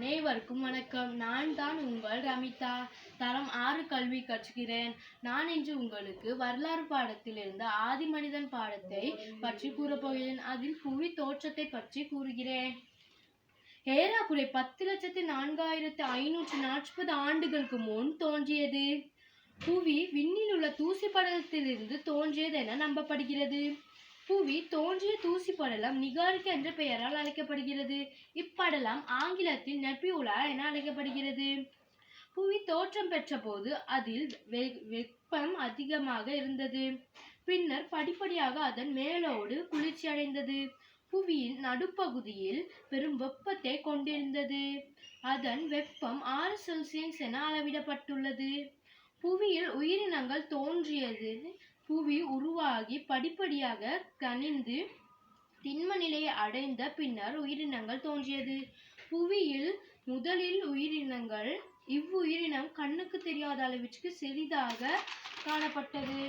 அனைவருக்கும் வணக்கம். நான் தான் உங்கள் ரமிதா. தரம் ஆறு கல்வி கற்றுகிறேன் நான் இன்று உங்களுக்கு வரலாறு பாடத்திலிருந்து ஆதி மனிதன் பாடத்தை பற்றி கூறப்போகிறேன் அதில் புவி தோற்றத்தை பற்றி கூறுகிறேன். ஏறாக்குறை பத்து லட்சத்தி நான்காயிரத்து ஐநூற்று நாற்பது ஆண்டுகளுக்கு முன் தோன்றியது. புவி விண்ணில் உள்ள தூசி படலத்திலிருந்து தோன்றியது என நம்பப்படுகிறது. புவி தோன்றிய தூசி படலம் நிகாரிக்க என்ற பெயரால் அழைக்கப்படுகிறது. இப்படலம் ஆங்கிலத்தில் நெபியூலா என அழைக்கப்படுகிறது. புவி தோற்றம் பெற்ற போது அதில் வெப்பம் அதிகமாக இருந்தது. பின்னர் படிப்படியாக அதன் மேலோடு குளிர்ச்சி அடைந்தது. புவியின் நடுப்பகுதியில் பெரும் வெப்பத்தை கொண்டிருந்தது. அதன் வெப்பம் ஆறு செல்சியஸ் என அளவிடப்பட்டுள்ளது. புவியில் உயிரினங்கள் தோன்றியது புவி உருவாகி படிப்படியாக கனிந்து திண்ம நிலையை அடைந்த பின்னர் உயிரினங்கள் தோன்றியது. புவியில் முதலில் உயிரினங்கள் இவ்வுயிரினம் கண்ணுக்கு தெரியாத அளவிற்கு சிறிதாக காணப்பட்டது.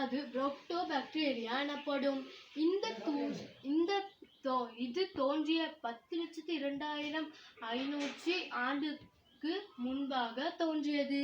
அது புரோக்டோபாக்டீரியா எனப்படும். இந்த தூ இந்த தோ இது தோன்றிய பத்து லட்சத்து இரண்டாயிரம் ஐநூற்றி ஆண்டுக்கு முன்பாக தோன்றியது.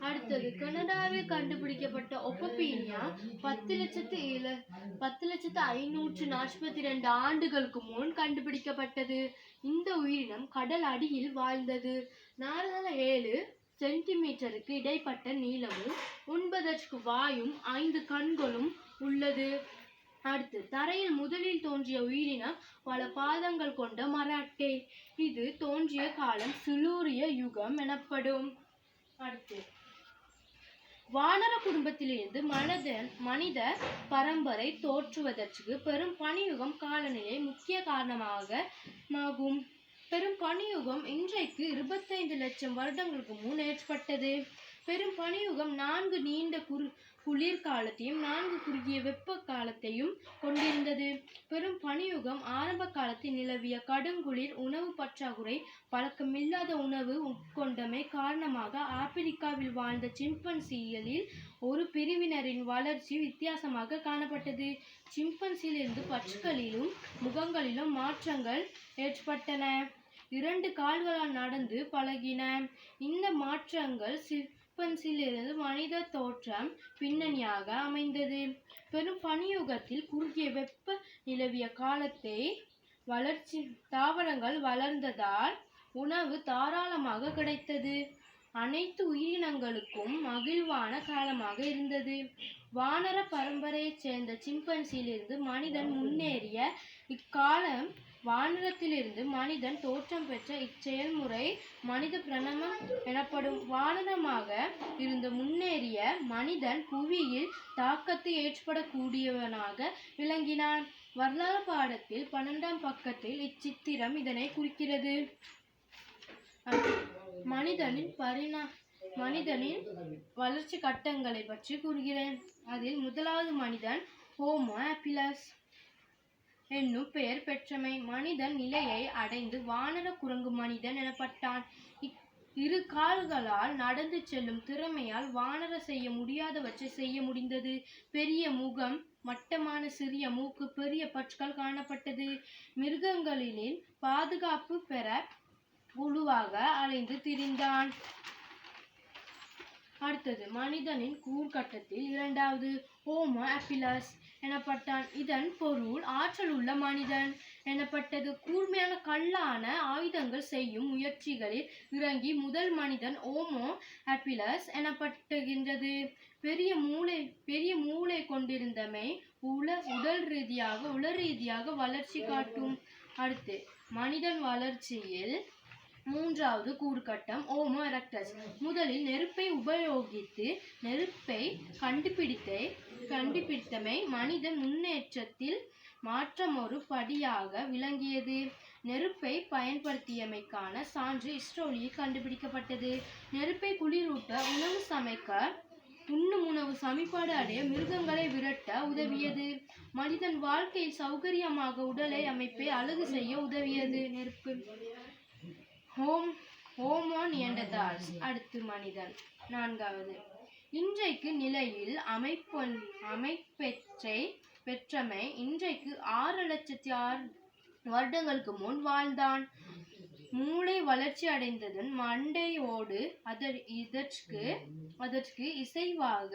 அடுத்தது கனடாவில் கண்டுபிடிக்கப்பட்ட ஒப்பபீனியா பத்து லட்சத்து ஏழு பத்து லட்சத்து ஐநூற்று நாற்பத்தி ரெண்டு ஆண்டுகளுக்கு முன் கண்டுபிடிக்கப்பட்டது. இந்த உயிரினம் கடல் அடியில் வாழ்ந்தது. நாலு ஏழு சென்டிமீட்டருக்கு இடைப்பட்ட நீளமும் ஒன்பதற்கு வாயும் ஐந்து கண்களும் உள்ளது. அடுத்து தரையில் முதலில் தோன்றிய உயிரினம் பல பாதங்கள் கொண்ட மராட்டை. இது தோன்றிய காலம் சிலூரிய யுகம் எனப்படும். அடுத்து வானர குடும்பத்திலிருந்து மனிதன் மனித பரம்பரை தோற்றுவதற்கு பெரும் பனியுகம் காலநிலை முக்கிய காரணமாக ஆகும் பெரும் பனியுகம் இன்றைக்கு இருபத்தைந்து லட்சம் வருடங்களுக்கு முன் ஏற்பட்டது. பெரும் பனியுகம் நான்கு நீண்ட குறு குளிர் காலத்தையும் நான்கு குறுகிய வெப்ப காலத்தையும் கொண்டிருந்தது. பெரும் பனியுகம் ஆரம்ப காலத்தில் நிலவிய கடுங்குளிர் உணவு பற்றாக்குறை பழக்கமில்லாத உணவு உட்கொண்டமை காரணமாக ஆப்பிரிக்காவில் வாழ்ந்த சிம்பன்சிகளில் ஒரு பிரிவினரின் வளர்ச்சி வித்தியாசமாக காணப்பட்டது. சிம்பன்சியிலிருந்து பற்றுகளிலும் முகங்களிலும் மாற்றங்கள் ஏற்பட்டன. இரண்டு கால்களால் நடந்து பழகின. இந்த மாற்றங்கள் சிம்பன்சியிலிருந்து மனித தோற்றம் பின்னணியாக அமைந்தது. பெரும் பனியுகத்தில் குறுகிய வெப்ப நிலவிய காலத்தை வளர்ச்சி தாவரங்கள் வளர்ந்ததால் உணவு தாராளமாக கிடைத்தது. அனைத்து உயிரினங்களுக்கும் மகிழ்வான காலமாக இருந்தது. வானர பரம்பரையைச் சேர்ந்த சிம்பன்சியிலிருந்து மனிதன் முன்னேறிய இக்காலம் வானரத்திலிருந்து மனிதன் தோற்றம் பெற்ற இச்செயல்முறை மனித பிரணமம் எனப்படும் வானரமாக இருந்து முன்னேறிய மனிதன் புவியில் தாக்கத்தை ஏற்படக்கூடியவனாக விளங்கினான். வரலாறு பாடத்தில் பன்னெண்டாம் பக்கத்தில் இச்சித்திரம் இதனை குறிக்கிறது. மனிதனின் பரிணா மனிதனின் வளர்ச்சி கட்டங்களை பற்றி கூறுகிறேன். அதில் முதலாவது மனிதன் ஹோமோ ஆப்பிளஸ் என்னும் பெயர் பெற்றமை. மனிதன் நிலையை அடைந்து வானர குரங்கு மனிதன் எனப்பட்டான். இரு கால்களால் நடந்து செல்லும் திறமையால் வானர செய்ய முடியாதவற்றை செய்ய முடிந்தது. பெரிய முகம் மட்டமான சிறிய மூக்கு பெரிய பற்கள் காணப்பட்டது. மிருகங்களில் பாதுகாப்பு பெற குழுவாக அலைந்து திரிந்தான். அடுத்தது மனிதனின் கூர்கட்டத்தில் இரண்டாவது ஹோமோ அப்பிலஸ் எனப்பட்டான் இதன் பொருள் ஆற்றல் உள்ள மனிதன். எனப்பட்டது கூர்மையான கல்லான ஆயுதங்கள் செய்யும் முயற்சிகளில் இறங்கி முதல் மனிதன் ஓமோ ஆப்பிளஸ் எனப்பட்டுகின்றது. பெரிய மூளை பெரிய மூளை கொண்டிருந்தமை உல உடல் ரீதியாக உலர் ரீதியாக வளர்ச்சி காட்டும். அடுத்து மனிதன் வளர்ச்சியில் மூன்றாவது கூறுகட்டம் ஓமோ எரக்டஸ் முதலில் நெருப்பை உபயோகித்து நெருப்பை கண்டுபிடித்தே கண்டுபிடித்தமை மனித முன்னேற்றத்தில் மாற்றம் ஒரு படியாக விளங்கியது. நெருப்பை பயன்படுத்தியமைக்கான சான்று இஸ்ரோலியில் கண்டுபிடிக்கப்பட்டது. நெருப்பை குளிரூட்ட உணவு சமைக்க உண்ணும் உணவு சமிப்பாடு அடைய மிருகங்களை விரட்ட உதவியது. மனிதன் வாழ்க்கை சௌகரியமாக உடலை அமைப்பை அழகு செய்ய உதவியது. நெருப்பு ஹோம் ஹோமோன் என்றதால் அடுத்து மனிதன். நான்காவது. இன்றைக்கு நிலையில் அமைப்பு அமைப்பெற்றை பெற்றமை இன்றைக்கு ஆறு லட்சத்தி ஆறு வருடங்களுக்கு முன் வாழ்ந்தான். மூளை வளர்ச்சி அடைந்ததும் மண்டையோடு அதற் இதற்கு அதற்கு இசைவாக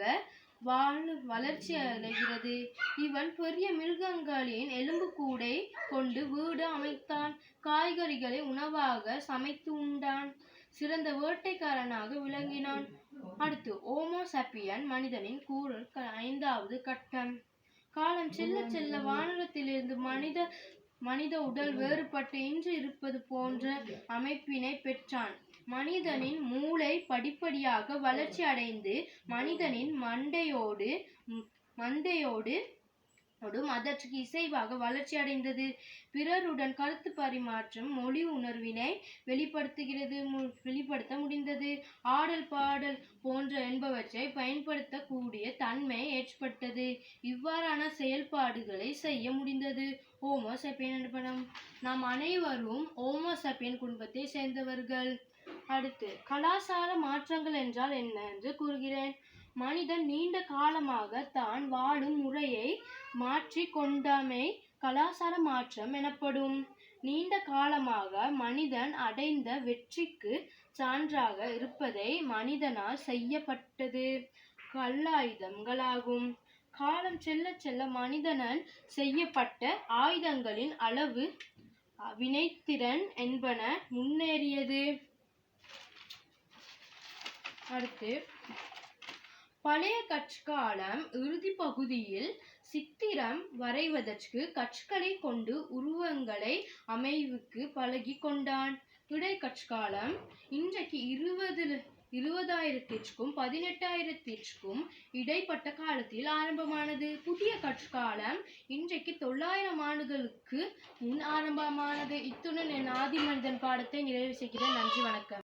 வாழ் வளர்ச்சி அடைகிறது. இவன் பெரிய மிருகங்களின் எலும்புக்கூடை கொண்டு வீடு அமைத்தான். காய்கறிகளை உணவாக சமைத்து உண்டான். சிறந்த வேட்டைக்காரனாக விளங்கினான். அடுத்து ஓமோசப்பியன் மனிதனின் கூறல் க- ஐந்தாவது கட்டம். காலம் செல்ல செல்ல வானரத்திலிருந்து மனித மனித உடல் வேறுபட்டு இன்று இருப்பது போன்ற அமைப்பினை பெற்றான். மனிதனின் மூளை படிப்படியாக வளர்ச்சி அடைந்து மனிதனின் மண்டையோடு மந்தையோடு மண்டையோடு அதற்கு இசைவாக வளர்ச்சி அடைந்தது. பிறருடன் கருத்து பரிமாற்றம் மொழி உணர்வினை வெளிப்படுத்துகிறது மு- வெளிப்படுத்த முடிந்தது. ஆடல் பாடல் போன்ற என்பவற்றை பயன்படுத்தக்கூடிய தன்மை ஏற்பட்டது. இவ்வாறான செயல்பாடுகளை செய்ய முடிந்தது. ஓமோசெப்பியன் என்பனம் நாம் அனைவரும் ஓமோசெப்பியன் குடும்பத்தை சேர்ந்தவர்கள். அடுத்து கலாசார மாற்றங்கள் என்றால் என்ன? என்று கூறுகிறேன். மனிதன் நீண்ட காலமாக தான் வாழும் முறையை மாற்றி கொண்டமை கலாசார மாற்றம் எனப்படும். நீண்ட காலமாக மனிதன் அடைந்த வெற்றிக்கு சான்றாக இருப்பதை மனிதனால் செய்யப்பட்டது. கல்லாயுதங்களாகும். காலம் செல்ல செல்ல மனிதனால் செய்யப்பட்ட ஆயுதங்களின் அளவு வினைத்திறன் என்பன முன்னேறியது. அடுத்து பழைய கற்காலம் இறுதி பகுதியில் சித்திரம் வரைவதற்கு கற்களை கொண்டு உருவங்களை அமைவுக்கு பழகி கொண்டான். இடை கற்காலம் இன்றைக்கு இருபது இருபதாயிரத்திற்கும் பதினெட்டாயிரத்திற்கும் இடைப்பட்ட காலத்தில் ஆரம்பமானது. புதிய கற்காலம் இன்றைக்கு தொள்ளாயிரம் ஆண்டுகளுக்கு முன் ஆரம்பமானது. இத்துடன் என் ஆதி மனிதன் பாடத்தை நிறைவு செய்கிறேன். நன்றி வணக்கம்.